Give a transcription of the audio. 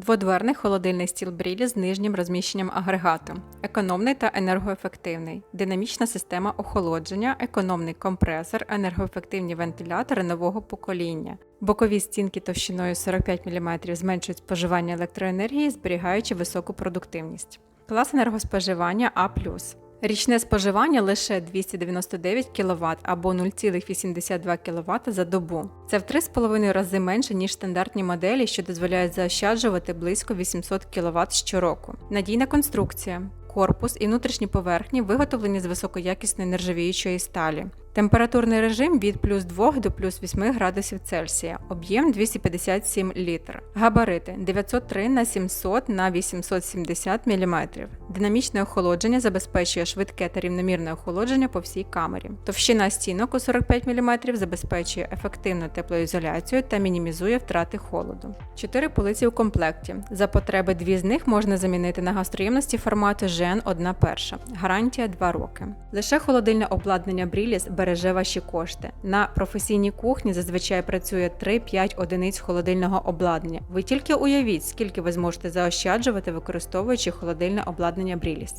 Дводверний холодильний стіл Брілі з нижнім розміщенням агрегату, економний та енергоефективний, динамічна система охолодження, економний компресор, енергоефективні вентилятори нового покоління. Бокові стінки товщиною 45 мм зменшують споживання електроенергії, зберігаючи високу продуктивність. Клас енергоспоживання А. Річне споживання лише 299 кВт або 0,82 кВт за добу. Це в 3,5 рази менше, ніж стандартні моделі, що дозволяють заощаджувати близько 800 кВт щороку. Надійна конструкція. Корпус і внутрішні поверхні виготовлені з високоякісної нержавіючої сталі. Температурний режим від плюс 2 до плюс 8 градусів Цельсія, об'єм 257 літр. Габарити 903 на 700 на 870 мм. Динамічне охолодження забезпечує швидке та рівномірне охолодження по всій камері. Товщина стінок у 45 мм забезпечує ефективну теплоізоляцію та мінімізує втрати холоду. Чотири полиці у комплекті. За потреби дві з них можна замінити на гастроємності формату ЖН 1 перша. Гарантія 2 роки. Лише холодильне обладнання Бріліс береже ваші кошти. На професійній кухні зазвичай працює 3-5 одиниць холодильного обладнання. Ви тільки уявіть, скільки ви зможете заощаджувати, використовуючи холодильне обладнання Бріліс.